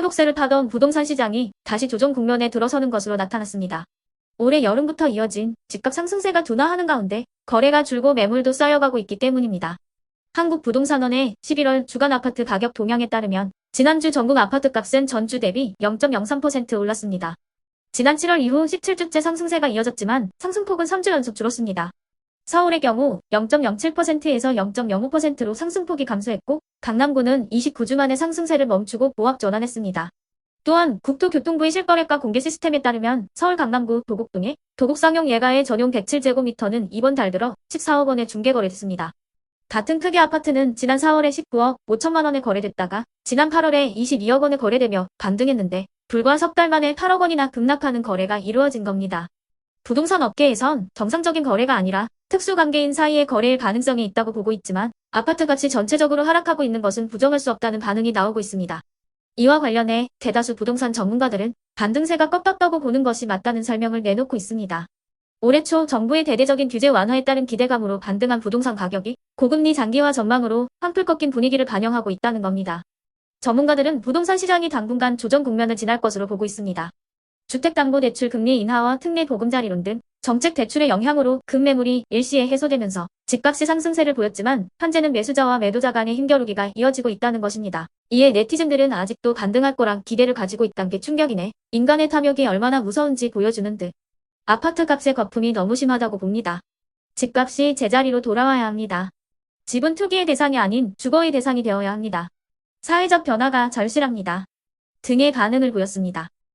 회복세를 타던 부동산 시장이 다시 조정 국면에 들어서는 것으로 나타났습니다. 올해 여름부터 이어진 집값 상승세가 둔화하는 가운데 거래가 줄고 매물도 쌓여가고 있기 때문입니다. 한국부동산원의 11월 주간 아파트 가격 동향에 따르면 지난주 전국 아파트 값은 전주 대비 0.03% 올랐습니다. 지난 7월 이후 17주째 상승세가 이어졌지만 상승폭은 3주 연속 줄었습니다. 서울의 경우 0.07%에서 0.05%로 상승폭이 감소했고 강남구는 29주 만에 상승세를 멈추고 보합 전환했습니다. 또한 국토교통부의 실거래가 공개 시스템에 따르면 서울 강남구 도곡동의 도곡상용 예가의 전용 107제곱미터는 이번 달 들어 14억 원에 중개거래됐습니다. 같은 크기 아파트는 지난 4월에 19억 5천만 원에 거래됐다가 지난 8월에 22억 원에 거래되며 반등했는데 불과 석 달 만에 8억 원이나 급락하는 거래가 이루어진 겁니다. 부동산 업계에선 정상적인 거래가 아니라 특수관계인 사이의 거래일 가능성이 있다고 보고 있지만 아파트 값이 전체적으로 하락하고 있는 것은 부정할 수 없다는 반응이 나오고 있습니다. 이와 관련해 대다수 부동산 전문가들은 반등세가 꺾였다고 보는 것이 맞다는 설명을 내놓고 있습니다. 올해 초 정부의 대대적인 규제 완화에 따른 기대감으로 반등한 부동산 가격이 고금리 장기화 전망으로 한풀 꺾인 분위기를 반영하고 있다는 겁니다. 전문가들은 부동산 시장이 당분간 조정 국면을 지날 것으로 보고 있습니다. 주택담보대출 금리 인하와 특례 보금자리론 등 정책 대출의 영향으로 급매물이 일시에 해소되면서 집값이 상승세를 보였지만 현재는 매수자와 매도자 간의 힘겨루기가 이어지고 있다는 것입니다. 이에 네티즌들은 아직도 반등할 거란 기대를 가지고 있다는 게 충격이네. 인간의 탐욕이 얼마나 무서운지 보여주는 듯. 아파트 값의 거품이 너무 심하다고 봅니다. 집값이 제자리로 돌아와야 합니다. 집은 투기의 대상이 아닌 주거의 대상이 되어야 합니다. 사회적 변화가 절실합니다. 등의 반응을 보였습니다.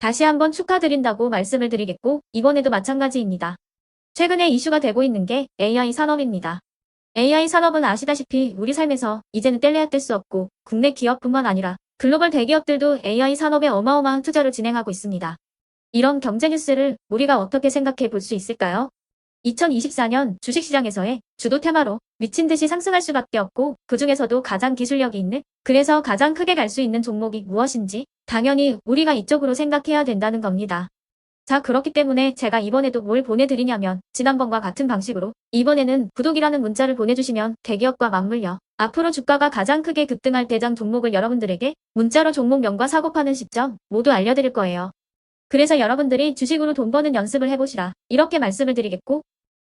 다시 한번 축하드린다고 말씀을 드리겠고 이번에도 마찬가지입니다. 최근에 이슈가 되고 있는 게 AI 산업입니다. AI 산업은 아시다시피 우리 삶에서 이제는 뗄래야 뗄 수 없고 국내 기업뿐만 아니라 글로벌 대기업들도 AI 산업에 어마어마한 투자를 진행하고 있습니다. 이런 경제 뉴스를 우리가 어떻게 생각해 볼 수 있을까요? 2024년 주식시장에서의 주도 테마로 미친 듯이 상승할 수밖에 없고 그 중에서도 가장 기술력이 있는 그래서 가장 크게 갈 수 있는 종목이 무엇인지 당연히 우리가 이쪽으로 생각해야 된다는 겁니다. 자 그렇기 때문에 제가 이번에도 뭘 보내드리냐면 지난번과 같은 방식으로 이번에는 구독이라는 문자를 보내주시면 대기업과 맞물려 앞으로 주가가 가장 크게 급등할 대장 종목을 여러분들에게 문자로 종목명과 사고 파는 시점 모두 알려드릴 거예요. 그래서 여러분들이 주식으로 돈 버는 연습을 해보시라 이렇게 말씀을 드리겠고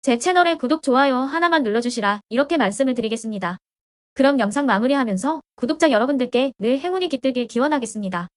제 채널에 구독, 좋아요 하나만 눌러주시라 이렇게 말씀을 드리겠습니다. 그럼 영상 마무리하면서 구독자 여러분들께 늘 행운이 깃들길 기원하겠습니다.